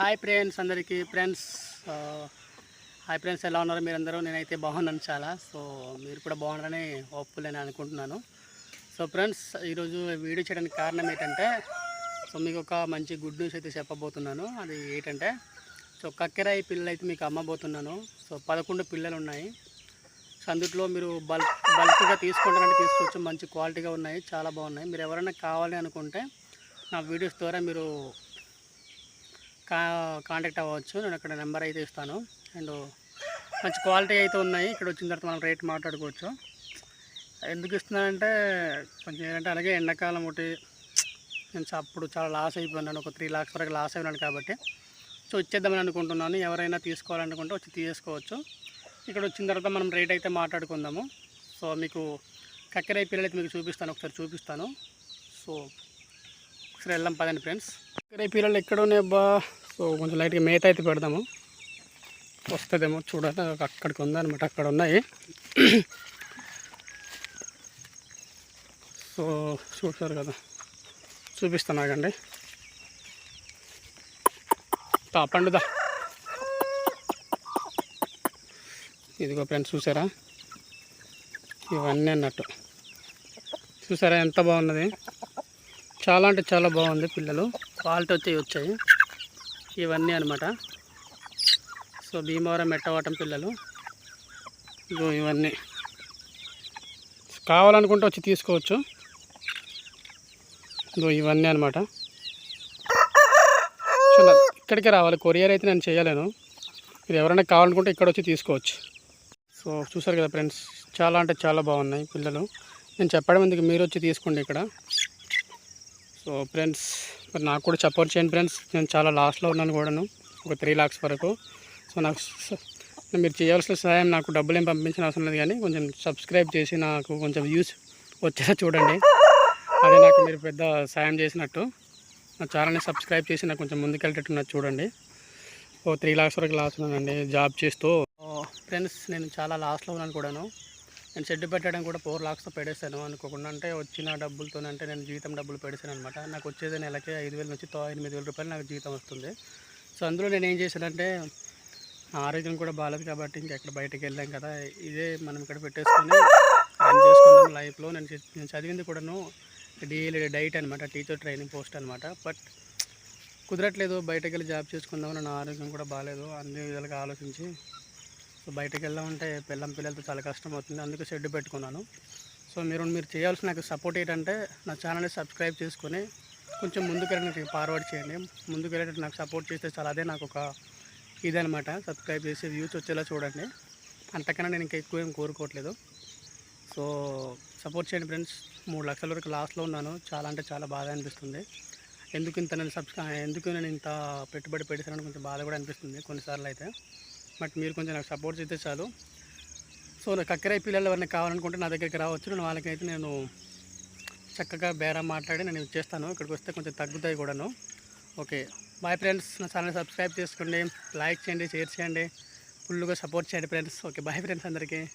Hi friends అందరికీ. Friends hi friends ఎలా ఉన్నారు మీరందరూ? నేనైతే బాగున్నాను చాలా. సో మీరు కూడా బాగున్నారని హోప్ఫుల్ అని అనుకుంటున్నాను. సో ఫ్రెండ్స్ ఈరోజు వీడియో చేయడానికి కారణం ఏంటంటే సో మీకు ఒక మంచి గుడ్ న్యూస్ అయితే చెప్పబోతున్నాను. అది ఏంటంటే సో కక్కెరాయి పిల్లలు అయితే మీకు అమ్మబోతున్నాను. సో పదకొండు పిల్లలు ఉన్నాయి. సో అందుట్లో మీరు బల్క్ బల్క్గా తీసుకుంటారంటే తీసుకోవచ్చు. మంచి క్వాలిటీగా ఉన్నాయి. చాలా బాగున్నాయి. మీరు ఎవరైనా కావాలి అనుకుంటే నా వీడియోస్ ద్వారా మీరు కా కాంటాక్ట్ అవ్వచ్చు. నేను అక్కడ నెంబర్ అయితే ఇస్తాను. అండ్ మంచి క్వాలిటీ అయితే ఉన్నాయి. ఇక్కడ వచ్చిన తర్వాత మనం రేట్ మాట్లాడుకోవచ్చు. ఎందుకు ఇస్తున్నానంటే కొంచెం ఏంటంటే అలాగే ఎండాకాలం ఒకటి నేను అప్పుడు చాలా లాస్ అయిపోయినాను ఒక త్రీ లాక్స్ వరకు లాస్ అయినాను కాబట్టి. సో ఇచ్చేద్దామని అనుకుంటున్నాను. ఎవరైనా తీసుకోవాలనుకుంటే వచ్చి తీసుకోవచ్చు. ఇక్కడ వచ్చిన తర్వాత మనం రేట్ అయితే మాట్లాడుకుందాము. సో మీకు కక్కెరై పిల్లలు అయితే మీకు చూపిస్తాను. ఒకసారి చూపిస్తాను. సో ఒకసారి వెళ్దాం పదండి ఫ్రెండ్స్. రేపు పిల్లలు ఎక్కడ ఉన్నాయబ్బా సో కొంచెం లైట్గా మేత అయితే పెడదాము. వస్తుందేమో చూడాలి. అక్కడికి ఉందన్నమాట అక్కడ ఉన్నాయి. సో చూసారు కదా. చూపిస్తాను ఆగండి పండుదా ఇదిగో ఫ్రెండ్స్ చూసారా ఇవన్నీ అన్నట్టు. చూసారా ఎంత బాగున్నది? చాలా అంటే చాలా బాగుంది పిల్లలు. క్వాలిటీ వచ్చి వచ్చాయి. ఇవన్నీ అనమాట సో భీమవరం మెట్టవాటం పిల్లలు. ఇదో ఇవన్నీ. కావాలనుకుంటే వచ్చి తీసుకోవచ్చు. ఇదో ఇవన్నీ అనమాట ఇక్కడికి ఇక్కడికే రావాలి. కొరియర్ అయితే నేను చేయలేను. మీరు ఎవరైనా కావాలనుకుంటే ఇక్కడ వచ్చి తీసుకోవచ్చు. సో చూసారు కదా ఫ్రెండ్స్ చాలా అంటే చాలా బాగున్నాయి పిల్లలు. నేను చెప్పడం ఎందుకు? మీరు వచ్చి తీసుకోండి ఇక్కడ. సో ఫ్రెండ్స్ మరి నాకు కూడా సపోర్ట్ చేయండి ఫ్రెండ్స్ నేను చాలా లాస్ట్లో ఉన్నాను కూడాను. ఒక త్రీ లాక్స్ వరకు. సో నాకు మీరు చేయాల్సిన సహాయం నాకు డబ్బులు ఏం పంపించిన అవసరం లేదు కానీ కొంచెం సబ్స్క్రైబ్ చేసి నాకు కొంచెం వ్యూస్ వచ్చేలా చూడండి. అది నాకు మీరు పెద్ద సాయం చేసినట్టు. నా ఛానల్ని సబ్స్క్రైబ్ చేసి నాకు కొంచెం ముందుకెళ్ళేటట్టున్నది చూడండి. ఓ త్రీ లాక్స్ వరకు లాస్ ఉన్నానండి జాబ్ చేస్తూ. ఫ్రెండ్స్ నేను చాలా లాస్లో ఉన్నాను కూడాను. నేను షెడ్ పెట్టడం కూడా ఫోర్ లాక్స్తో పెడేసాను అనుకోకుండా అంటే వచ్చిన డబ్బులతో అంటే నేను జీతం డబ్బులు పెడేసాను అనమాట నాకు వచ్చేది నెలకి ఐదు వేల నుంచి తో- ఎనిమిది వేల రూపాయలు నాకు జీతం వస్తుంది. సో అందులో నేను ఏం చేశానంటే ఆరోగ్యం కూడా బాగాలేదు కాబట్టి ఇంకెక్కడ బయటకు వెళ్ళాం కదా. ఇదే మనం ఇక్కడ పెట్టేసుకొని రన్ చేసుకున్నాం లైఫ్లో. నేను నేను చదివింది కూడాను డైలీ డైట్ అనమాట టీచర్ ట్రైనింగ్ పోస్ట్ అనమాట బట్ కుదరట్లేదు బయటకు వెళ్ళి జాబ్ చేసుకుందాం నా ఆరోగ్యం కూడా బాగాలేదు అన్ని విధాలుగా ఆలోచించి సో బయటకు వెళ్దామంటే పిల్లం పిల్లలతో చాలా కష్టం అవుతుంది అందుకే షెడ్ పెట్టుకున్నాను. సో మీరు మీరు చేయాల్సిన నాకు సపోర్ట్ ఏంటంటే నా ఛానల్ని సబ్స్క్రైబ్ చేసుకొని కొంచెం ముందుకెళ్ళి ఫార్వర్డ్ చేయండి. ముందుకు వెళ్ళేటట్టు నాకు సపోర్ట్ చేస్తే చాలా. అదే నాకు ఒక ఇదనమాట సబ్స్క్రైబ్ చేసి వ్యూస్ వచ్చేలా చూడండి. అంతకన్నా నేను ఇంకా ఎక్కువ ఏం కోరుకోవట్లేదు. సో సపోర్ట్ చేయండి ఫ్రెండ్స్. మూడు లక్షల వరకు లాస్ట్లో ఉన్నాను. చాలా అంటే చాలా బాధ అనిపిస్తుంది. ఎందుకు ఇంత నేను సబ్స్క్రై ఎందుకు నేను ఇంత పెట్టుబడి పెట్టానని కొంచెం బాధ కూడా అనిపిస్తుంది. కొన్నిసార్లు అయితే. బట్ మీరు కొంచెం నాకు సపోర్ట్ చేస్తే చాలు. సో నాకు కక్కరాయి పిల్లలు ఎవరైనా కావాలనుకుంటే నా దగ్గరికి రావచ్చు. నేను వాళ్ళకైతే నేను చక్కగా బేరం మాట్లాడి నేను ఇచ్చేస్తాను ఇక్కడికి వస్తే కొంచెం తగ్గుతాయి కూడాను. ఓకే. Bye friends. నా ఛానల్ సబ్స్క్రైబ్ చేసుకోండి. లైక్ చేయండి షేర్ చేయండి. ఫుల్గా సపోర్ట్ చేయండి ఫ్రెండ్స్. ఓకే. బాయ్ ఫ్రెండ్స్ అందరికీ.